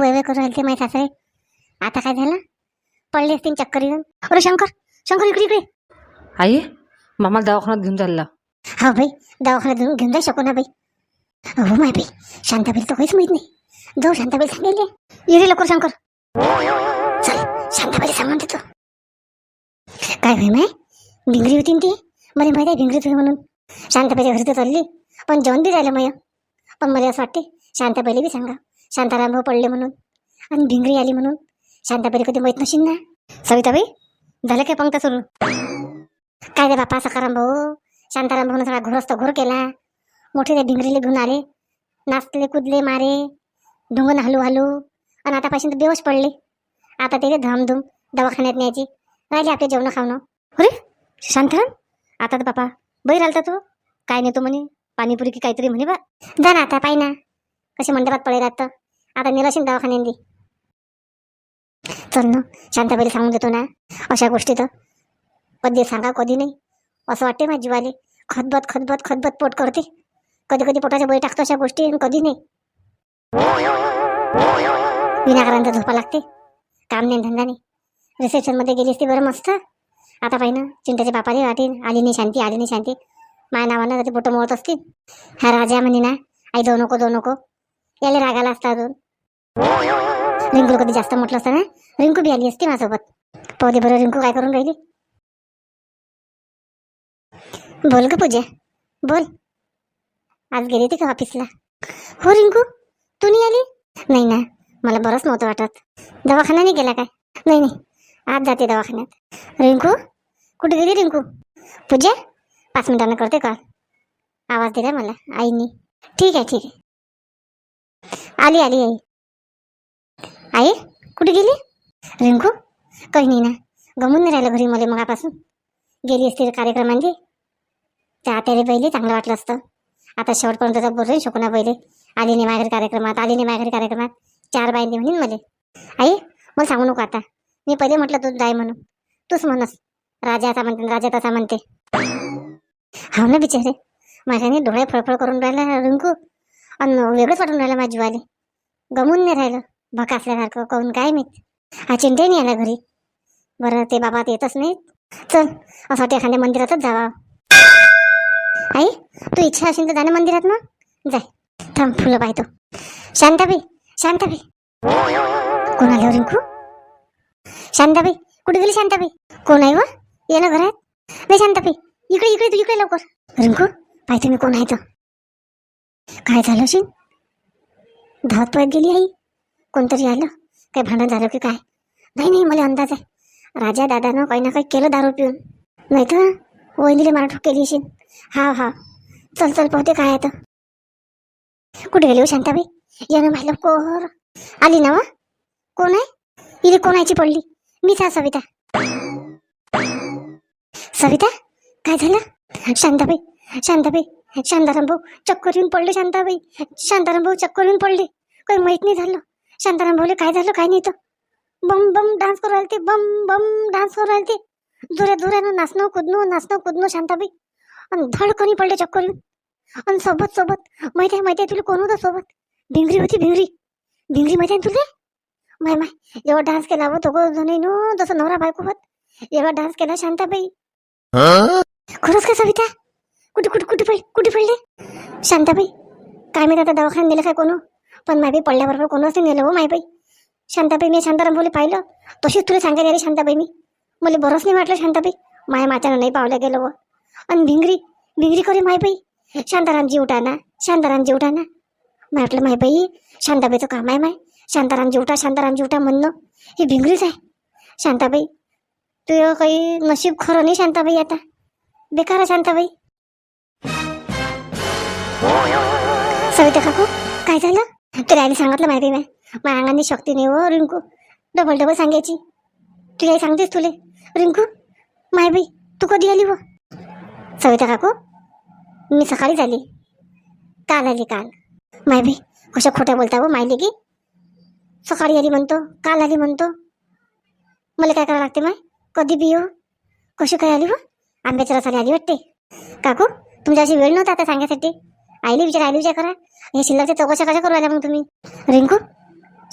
वय वय करू राहिले ते माहीत सासरे. आता काय झालं? पडले असतील चक्कर येऊन. अरे शंकर शंकर इकडे इकडे. आई मामा दवाखान्यात घेऊन चालला. हा भाई दवाखान्यात घेऊन घेऊन जाऊ शकू ना बाई. हो माय बाई शांताबाई तर काहीच माहीत नाही. जाऊ शांताबाई सांगेल ये. रे लवकर शंकर. चल शांताबाई सांगून देतो. काय होय माय भिंगरी होती ना ती? मला माहिती आहे भिंगरी होती म्हणून. शांताबाईच्या घरी तर चालली. पण जेवण बी राहिलं मग पण मला असं वाटते शांताबाईला बी सांगा. शांताराम भाऊ पडले म्हणून. आणि भिंगरी आली म्हणून. शांताबाई कधी माहीत नशील ना. सविताबाई झालं काय पंक्ता सुरू? काय रे बापा सकाराम भाऊ? शांताराम भाऊन सगळा घोरस्त घोर केला. मोठे त्या भिंगरीले घेऊन आले. नाचले कुदले मारे. ढुंगण हलू हलू. आणि आतापासून तर बेहोश पडले. आता ते धामधूम दवाखान्यात न्यायची. राहिले आपले जेवण खावणं. अरे शांताराम आता तर बापा बैर आलता तू? काय नेतो म्हणे? पाणीपुरी की काहीतरी म्हणे बा. जा ना आता पाय ना. कसे मंडपात पडे राहतं आता निराशीन दवाखान्यात चल ना शांताबाईला सांगून देतो ना अशा गोष्टी तर. कधी सांगा कधी नाही. असं वाटते माझी जीवाले. खतबत खतबत खतबत पोट करते. कधी कधी पोटाच्या बळी टाकतो अशा गोष्टी आणि कधी नाही. विनाकारांत झोपा लागते. काम नाही धंदा नाही. रिसेप्शनमध्ये गेली असती बरं मस्त. आता पाहि ना चिंताच्या बापाने वाटेल आली नाही शांती आली नाही शांती. माझ्या नावानं त्याचे पोटं मोळत असतील. हा राजा म्हणे ना आई जाऊ नको जाऊ नको. याला रागाला असता अजून. रिंकूला कधी जास्त म्हटलं असतं ना? रिंकू बी आली असती माझ्यासोबत. पाहू दे बरं रिंकू काय करून राहिली? बोल ग पूजा. बोल. आज गेली होती का ऑफिसला? हो रिंकू. तू नाही आली? नाही ना. मला बरंच नव्हतं वाटत. दवाखाना नाही गेला काय? नाही नाही. आज जाते दवाखान्यात. रिंकू? कुठे गेली रिंकू? पूजा? पाच मिनिटांना करते कॉल आवाज दिला मला. आईनी. ठीक आहे ठीक आहे. आली आली आई. आई कुठे गेली? रिंकू काही नाही ना. गमून नाही राहिलं घरी मला मगापासून. गेली असती कार्यक्रमांची त्या आत्याला पहिले चांगलं वाटलं असतं. आता शेवटपर्यंत तर बोलले शकुना पहिले. आली नाही माझ्या कार्यक्रमात आली नाही माझ्या कार्यक्रमात. चार बाई म्हणेन मला. आई मला सांगू नको आता. मी पहिले म्हटलं तू जाय म्हणून. तूच म्हणस. राजा असा म्हणते राजा तसा म्हणते. हा ना बिचारे. माझ्याने डोळे फळफळ करून राहिला रिंकू. आणि वेगळंच वाटून राहिलं माझी वाले गमून नाही राहिलं. भका असल्यासारखं कहून काय माहीत? हा चिंते नाही आला घरी. बरं ते बाबा येतच नाही चल असं वाटतं एखाद्या मंदिरातच जावा. आई तू इच्छा असेल तर जाणं मंदिरात ना जाय. थांब फुलं पाहतो. शांताबाई शांताबाई. कोण आलं रिंकू? शांताबाई कुठे गेली शांताबाई? कोण आहे व? ये ना घरात. नाही शांताबाई इकडे इकडे तू इकडे लवकर. रिंकू पाहते मी कोण आहे तर काय झालं शिन धावत पळत गेली आई. कोणतरी आलं? काही भांडण झालं की काय? नाही नाही मला अंदाज आहे. राजा दादानं काही ना काही केलं दारू पिऊन. नाही तर वहिनीला मारठोक केली असेल. हा हा चल चल पाहते काय आता. कुठे गेले हो शांताबाई? या ना माझ्या कोर आली ना वा? कोण आहे? इथे कोणाची पडली? मीच हा सविता. सविता काय झालं? शांताबाई शांताबाई शांताराम भाऊ चक्कर येऊन पडले शांताबाई. शांताराम भाऊ चक्कर येऊन पडले. काही माहीत नाही झालं. शांताराम भाऊले काय झालं? काय नाही तर बम बम डान्स करू राहिले ते बम बम डान्स करू राहिले ते जोऱ्या जोऱ्यानं नाचणं कुदणं नाचणं कुदणं शांताबाई. आणि धडकणी पडले चक्कर येऊन आणि सोबत सोबत माहिती आहे माहिती आहे तुला कोण होतं सोबत? भिंगरी होती भिंगरी. भिंगरी माहिती आहे तुला? माय माय एवढा डान्स केला हो तो जणी नो जसं नवरा बायको होत एवढा डान्स केला शांताबाई. खरंच का सविता? कुठे कुठे कुठे पड कुठे पडले? शांताबाई काय माहिती आता दवाखान्यात नेलं काय कोण? पण माय बाई पडल्याबरोबर कोणच नाही नेलं हो माय बाई. शांताबाई मी शांताराम बोले पाहिलं? तशीच तुला सांगायला रे शांताबाई मी. मला बरंच नाही वाटलं शांताबाई. माया माच्यानं नाही पावल्या गेलं हो. व आणि भिंगरी भिंगरी करे माय बाई. शांतारामजी उठाना शांतारामजी उठाना म्हटलं माय बाई शांताबाईचं काम आहे माय. शांतारामजी उठा शांतारामजी उठा म्हणणं ही भिंगरीच आहे. शांताबाई तुझं काही नशीब खरं नाही शांताबाई आता. बेकार आहे शांताबाई. सविता काकू काय झालं? तुला आईने सांगितलं माहिती नाही माझ्या अंगाने शक्ती नाही हो रिंकू. डबल डबल सांगायची. तुला सांगतेस तुले. रिंकू माय बाई तू कधी आली व सविता काकू मी सकाळीच आली. काल आली काल. माय बाई कशा खोट्या बोलता हो, व माहिती की. सकाळी आली म्हणतो काल आली म्हणतो. मला काय करावं लागते माय? कधी बी येऊ कशी काय आली व आंब्याच्या रसाला आली वाटते. काकू तुमच्या अशी वेळ नव्हता आता सांगायसाठी. आईली विचार आईली विचार करा. हे शिल्लकच्या चौकशा कशा करू राहिल्या मग तुम्ही? रिंकू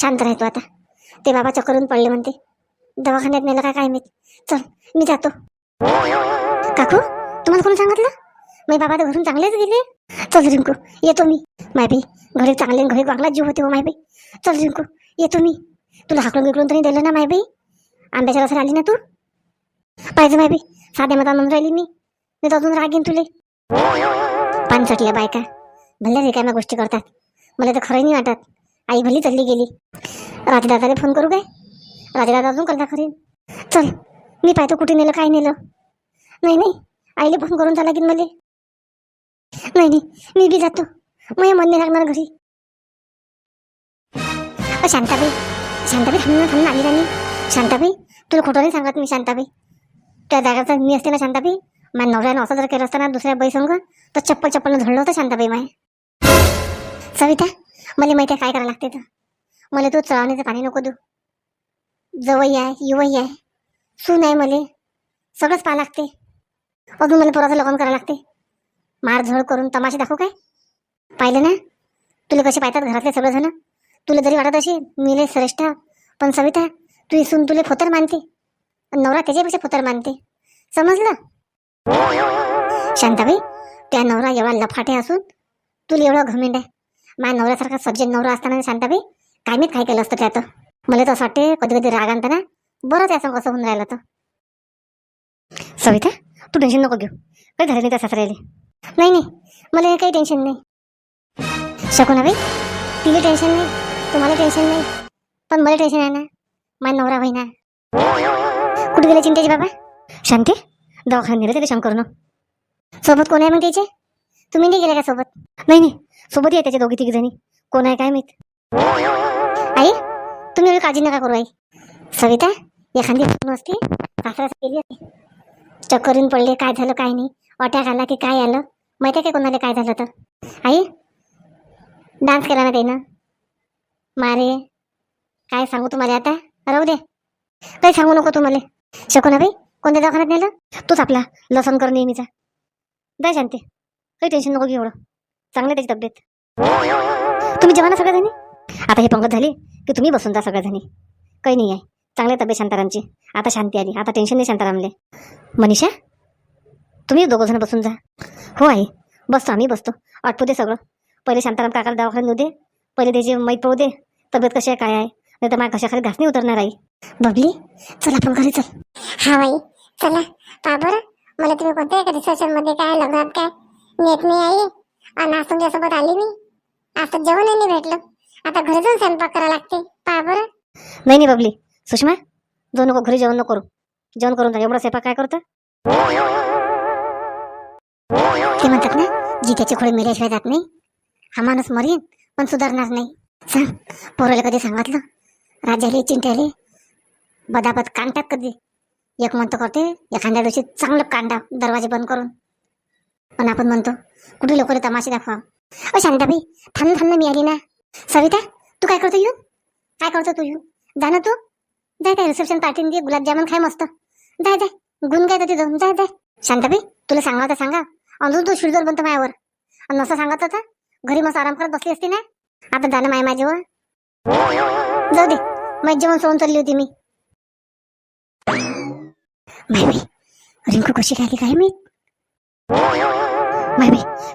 शांत राहतो आता. ते बाबा चक्करून पडले म्हणते. दवाखान्यात नेलं काय काय माहीत? चल मी जातो. काकू तुम्हाला कोणी सांगितलं? मी बाबा तर घरून चांगलेच गेले. चल रिंकू येतो मी. मायबी घरी चांगले घरी वागला जीव होते हो मायबी चल रिंकू येतो मी. तुला हाकलून विकडून तरी दिलं ना मायबाई आंब्याच्या रसाला आली ना तू? पाहिजे माय साध्या मता म्हणून राहिली मी. मी तर अजून रागीन तुले. पानसटल्या बायका. भले रिकाम्या गोष्टी करतात. मला तर खरं नाही वाटत. आई भली चालली गेली. राजदादाला फोन करू काय? राजदादा अजून करता खरी चल मी पाहतो कुठे नेलं काय नेलं. नाही नाही आईला फोन करून चाला की मला. नाही नाही मी बी जातो. मग मन नाही लागणार घरी. अ, शांताबाई शांताबाई थांब ना आली राणी. शांताबाई तुला खोटं नाही सांगत मी शांताबाई. त्या जागाचा मी असते ना शांताबाई. माझ्या नवऱ्यानं असं जर केलं असताना दुसऱ्या बाई संग तर चप्पल चप्पल झडलं होतं शांताबाई माय. सविता मला माहिती आहे काय करावं लागते तर मला तू चळवण्याचं पाणी नको देऊ. जवई आहे युवई आहे. सून आहे मले. सगळंच पाहा लागते. अजून मला पोराचं लग्न करावं लागते. मारझोड करून तमाशे दाखवू काय? पाहिलं ना? तुला कसे पाहतात घरातले सगळेजण? तुला जरी वाटत असेल मी लय श्रेष्ठ पण सविता तू सून तुले फोतर मानते. नवरा त्याच्यापेक्षा फोतर मानते. समजलं? शांताबाई त्या नवरा एवढा लफाटे असून तुला एवढं घमेंड आहे. माझ्या नवऱ्यासारखा सज्जन नवरा असताना शांताबाई काय मीच काय केलं असतं त्यात? मला तर असं वाटते कधी कधी राग आणताना बरं त्याचं कसं होऊन राहिलं तर. सविता तू टेन्शन नको घेऊ. काही झालं नाही त्या सासऱ्याले. नाही नाही. मला काही टेन्शन नाही. शकू ना बाई तिला टेन्शन नाही. तुम्हाला टेन्शन नाही. पण मला टेन्शन आहे ना. माझा नवरा बहिणा कुठे गेले चिंतेची बाबा? शांती दवाखान्यात नेलं त्याला शंकरनं सोबत कोण आहे मग त्याचे तुम्ही नाही गेले का सोबत? नाही नाही. सोबत आहे त्याच्या दोघी तिघी जणी कोण आहे काय माहीत? आई तुम्ही एवढी काळजी नका करू आई. सविता एखादी असते सासऱ्यास केली असते. चक्कर येऊन पडले काय झालं काय नाही. अटॅक आला की काय आलं? माहिती आहे का कोणाला काय झालं तर आई डान्स केला ना. त्यानं मारे काय सांगू तुम्हाला आता? राहू दे. काही सांगू नको तुम्हाला. शकू बाई? कोणत्या दवाखान्यात नेलं? तूच आपला लसन कर नेहमीचा. जाय शांती. काही टेन्शन नको घेऊ एवढं. चांगलं आहे त्याची तब्येत. तुम्ही जेव्हा ना सगळ्याजणी आता हे पंगत झाली की तुम्ही बसून जा सगळ्याजणी काही नाही आहे. चांगली तब्येत शांतारामची. आता शांती आली. आता टेन्शन नाही शांतारामले मनीषा तुम्ही दोघंजण बसून जा. हो आई. बसतो. आम्ही बसतो. आटपू दे सगळं. पहिले शांताराम काकाला दवाखान्यात नेऊ दे. पहिले त्याची माहीत पडू दे. तब्येत कशी आहे काय आहे? नाही तर माझ्या कशाखाली घास नाही उतरणार आई. बबली चला आपण घरी चल. हा बाई चला. पहा बरं. मला तुम्ही कोणत्या एका रिसेप्शनमध्ये काय लग्नात काय? नेत नाही आई. आणि आज तुमच्यासोबत आली मी. आज तर जेवणही नाही भेटलं. आता घरी जाऊन स्वयंपाक करावं लागते. पहा बरं. नाही नाही बबली. सुषमा जाऊ नको घरी जेवण नको करू. जेवण करून एवढा स्वयंपाक काय करतं? ते म्हणतात ना जित्याचे खोडे मेल्याशिवाय जात नाही. हा माणूस मरीन पण सुधारणार नाही. सांग पोराला कधी सांगितलं? राजाले चिंट्याले. बदाबद कांटात कधी? एक म्हणतो करते एखाद्या दिवशी चांगलं कांडा दरवाजे बंद करून. पण आपण म्हणतो कुठे लोक तमाशे दाखवा अ शांताबाई थांब थांब ना मी आली ना. सविता तू काय करतो येऊन काय करतो तू येऊन जा ना तू. जाय त्या रिसेप्शन पार्टीन दे गुलाबजामुन खाय मस्त. जाय जाय गुण काय तिथे? जाऊन जाय जाय शांताबाई तुला सांगा होता सांगा. अजून तू शिडजोर बनतो मायावर. आणि नसं सांगत होता घरी मस्त आराम करत बसली असती ना? आता जाणं माय माझ्यावर जाऊ दे. मग जेवण सोडून चालली होती मी. रिंकू कशी राहिली काय मी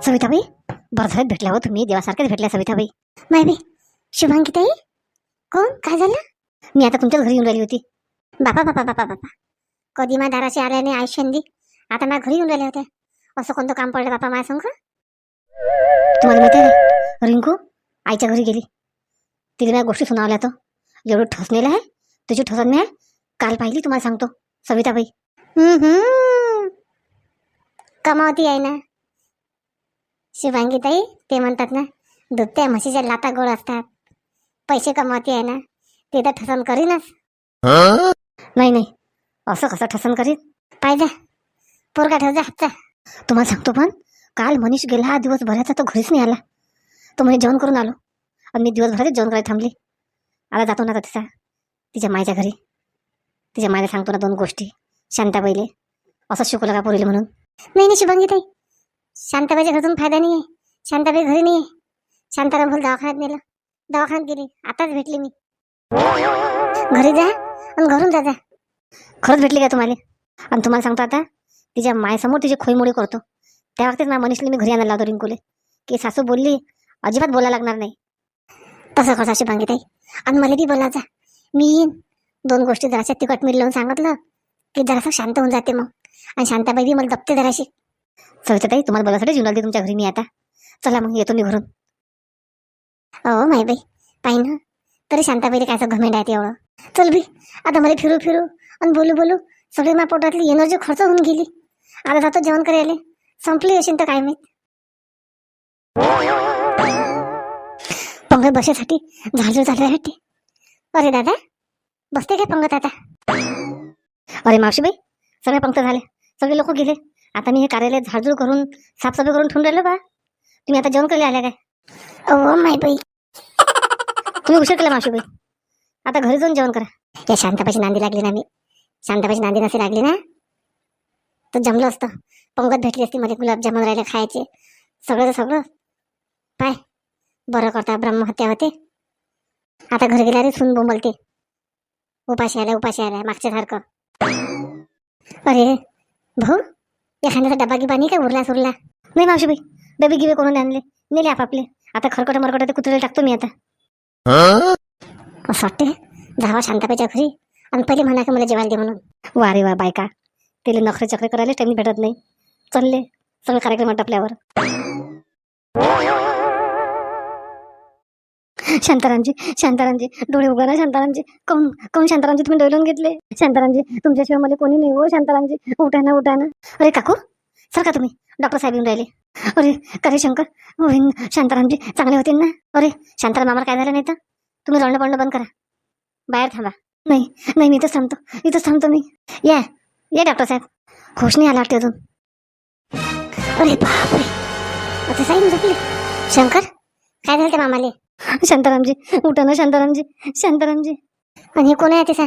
सविताबाई? बरं झालं भेटल्या हो तुम्ही. देवासारख्याच भेटल्या सविताबाई. माय बी शुभांकी ताई? कोण? काय झालं? मी आता तुमच्याच घरी येऊन राहिली होती. बापा बापा बापा बापा. कधी मा दाराशी आल्या नाही आयुष्यंदी आता माझ्या घरी येऊन राहिल्या होत्या. असं कोणतं काम पडलं बापा माझ्या संघ तुम्हाला माहिती आहे रिंकू आईच्या घरी गेली. तिला माझ्या गोष्टी सुनावल्या तो एवढं ठसलेलं आहे? तुझी ठसत नाही? आहे. काल पाहिली तुम्हाला सांगतो. सविताबाई. हम्म. कमावती आहे ना. शिवांगी ताई ते म्हणतात ना दुभत्या म्हशीच्या लाता गोड असतात. पैसे कमावती आहे ना ते तर ठसन करीनच. नाही नाही असं कसं ठसन करीन? पाहिजे पोरगा ठेव जा हातचा. तुम्हाला सांगतो पण काल मनीष गेला हा दिवसभराचा तो घरीच नाही आला. तो म्हणे जेवण करून आलो आणि मी दिवसभरातच जेवण करायला थांबली. आला जातो ना तिचा तिच्या मायच्या घरी. तिच्या मायला सांगतो ना दोन गोष्टी शांताबाईले असं शिकवलं का पोरीले म्हणून. नाही नाही शुभांगी ताई शांताबाईच्या घरातून फायदा नाही आहे शांताबाई घरी नाही आहे शांताराम बोल दवाखान्यात नेलं. दवाखान्यात गेली. आताच भेटली मी. घरी जा आणि घरून जा जा. खरंच भेटली का तुम्हाला? आणि तुम्हाला सांगतो आता तिच्या मायसमोर तिची खोईमोडी करतो. त्या वक्तीच ना मनीषला मी घरी आणायला लावतो रिंकुले. की सासू बोलली अजिबात बोलायला लागणार नाही. तसं कर सासू ताई? आणि मला बी बोलायचा मी येईन. दोन गोष्टी जराशा तिखट मीठ लावून सांगितलं की जरासं शांत होऊन जाते मग. आणि शांताबाई बी मला दपते जराशी. ताई तुम्हाला बोलायसाठी जीवन तुमच्या घरी मी आता. चला मग येतो मी घरून. हो माई बाई पाहिन तरी शांताबाईला काय असं घमेंड आहे ते एवढं? चल बी आता मला फिरू फिरू आणि बोलू बोलू सगळी माझ्या पोटातली एनर्जी खर्च होऊन गेली. आता जातो जेवण करायला. संपली असेल तर काय माहीत? पंगत बसासाठी झाडझूड झाल्यासाठी अरे दादा बसते काय पंगत आता? अरे मावशीबाई सगळे पंक्त झाले. सगळे लोक गेले. आता मी हे कार्यालय झाडझूड करून साफसफाई करून ठेवून राहिलो बा. तुम्ही आता जेवण करायला आल्या काय? ओ माय बाई. तुम्ही उशीर केला मावशीबाई आता घरी जाऊन जेवण करा. या शांताबाईची नांदी लागली ना मी. शांताबाईची नांदी नसे लागली ना. तर जमलं असतं. पंगत भेटली असती मला गुलाबजामुन राहिले खायचे. सगळं सगळं. पाय. बरं करता ब्रह्महत्या होते. आता घरी गेल्या रे सून बोंबलते. उपाशी आलाय उपाशी आलाय मागच्या सारखं. अरे भाऊ. एखाद्याचा डबा गिबा नाही काय उरला सुरला? नाही मावशीबाई डबे गिबे करून आणले? नेले आपापले. आता खरकट मरकट ते कुत्र्याला टाकतो मी आता. असं वाटते जावा शांताबाईच्या घरी. आणि पहिले म्हणा का मला जेवायला दे म्हणून. वा रे वा बायका. तिला नखरे चक्रे करायला टाइम भेटत नाही. चालले. सगळे कार्यक्रम आटपल्यावर. शांतारामजी शांतारामजी डोळे उघडा शांतारामजी. काऊन काऊन शांतारामजी तुम्ही डोलून घेतले? शांतारामजी तुमच्याशिवाय मला कोणी नाही हो शांतारामजी. उठा ना उठा ना. अरे काकू सर का तुम्ही? डॉक्टर साहेब येऊन राहिले. अरे का रे शंकर? होईन शांतारामजी चांगले होते ना? अरे शांताराम मामा काय झालं नाही तर? तुम्ही रडणं पडणं बंद करा. बाहेर थांबा. नाही नाही मी इथंच थांबतो. इथंच थांबतो मी. या या डॉक्टर साहेब. खुश नाही आला वाटते अजून. अरे बापरे. आता साहेब झोपले. शंकर काय झालं त्या मामाले? शांतारामजी उठा ना शांतारामजी शांतारामजी. आणि हे कोण आहे ते सा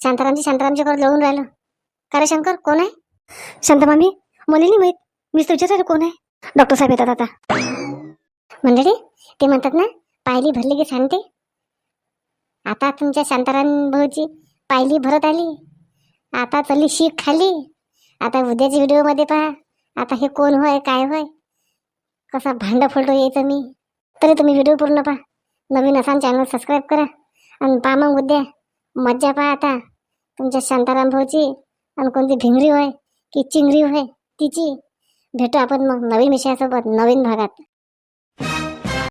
शांतारामजी शांतारामजी करत लढून राहिलं? का रे शंकर? कोण आहे? शांतामामी मला नाही माहीत. मीच तर विचारायला कोण आहे. डॉक्टर साहेब येतात आता. मंडळी ते म्हणतात ना पायली भरली की सांगते आता तुमच्या शांताराम भाऊची पायली भरत आली. आता चालली शीख खाली. आता उद्याच्या व्हिडिओमध्ये पहा आता हे कोण होय काय होय? कसा भांड फोटो यायचं मी. तरी तुम्ही व्हिडिओ पूर्ण पहा. नवीन असाल चॅनल सबस्क्राईब करा. आणि पहा मग उद्या. मज्जा पहा आता. तुमच्या शांताराम भाऊची आणि कोणती भिंगरी होय की चिंगरी होय तिची. भेटू आपण मग नवीन विषयासोबत नवीन भागात.